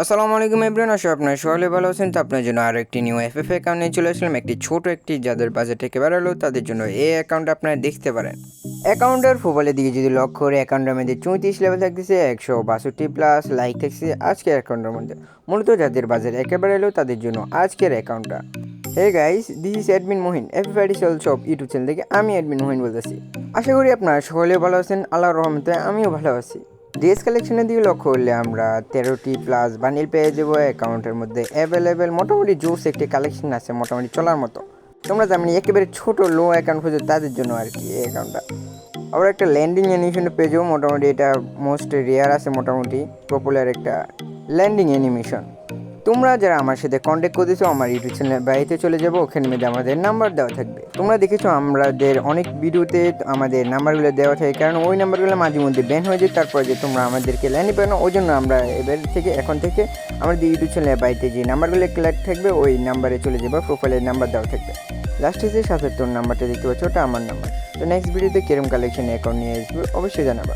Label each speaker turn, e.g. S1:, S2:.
S1: আসসালামু আলাইকুম এভরিওয়ান, আশা আপনার সকলে ভালো আছেন। তো আপনার জন্য আরও একটি নিউ এফ এফ অ্যাকাউন্ট নিয়ে চলে আসলাম। একটি ছোট একটি যাদের বাজেট থেকে বেরোলো তাদের জন্য এই অ্যাকাউন্ট আপনারা দেখতে পারেন। অ্যাকাউন্টের ফুটবলের দিকে যদি লক্ষ্য করে অ্যাকাউন্টের মধ্যে চৌত্রিশ লেভেল থাকতেছে, একশো বাষট্টি প্লাস লাইক থাকছে আজকের অ্যাকাউন্টের মধ্যে। মূলত যাদের বাজার একেবারে এলো তাদের জন্য আজকের অ্যাকাউন্টটা hey guys this is admin Mohin FFID sell shop YouTube channel থেকে আমি অ্যাডমিন মোহিন বলতেছি। আশা করি আপনারা সকলেও ভালো আছেন, আল্লাহর রহমতে আমিও ভালো আছি। ড্রেস কালেকশনের দিকে লক্ষ্য করলে আমরা তেরোটি প্লাস বানিল পেয়ে দেবো অ্যাকাউন্টের মধ্যে অ্যাভেলেবেল মোটামুটি জোস একটি কালেকশন আছে মোটামুটি চলার মতো। তোমরা জানি একেবারে ছোট লো অ্যাকাউন্ট খুঁজে, তাদের জন্য আর কি এই অ্যাকাউন্টটা আবার একটা ল্যান্ডিং অ্যানিমেশন পেয়ে যাব, মোটামুটি এটা মোস্ট রেয়ার আছে, মোটামুটি পপুলার একটা ল্যান্ডিং অ্যানিমেশন তোমরা যারা আমার সাথে কন্ট্যাক্ট করেছ আমার ইউটিউব চ্যানেলের বাড়িতে চলে যাব, ওখানে মধ্যে আমাদের নাম্বার দেওয়া থাকবে। তোমরা দেখেছ আমাদের অনেক ভিডিওতে আমাদের নাম্বারগুলো দেওয়া থাকে, কারণ ওই নাম্বারগুলো মাঝে মধ্যে ব্যান হয়ে যায়, তারপরে যে তোমরা আমাদেরকে লাইনে পাও না ওই জন্য আমরা এবার থেকে, এখন থেকে আমাদের ইউটিউব চ্যানেলের বাড়িতে যে নাম্বারগুলো ক্লিয়ার থাকবে, ওই নাম্বারে চলে যাব প্রোফাইলের নাম্বার দেওয়া থাকবে। লাস্টে যে সাতাত্তর নাম্বারটা দেখতে পাচ্ছ, ওটা আমার নাম্বার তো নেক্সট ভিডিওতে কিরম কালেকশন অ্যাকাউন্ট নিয়ে আসবে, অবশ্যই জানাবা।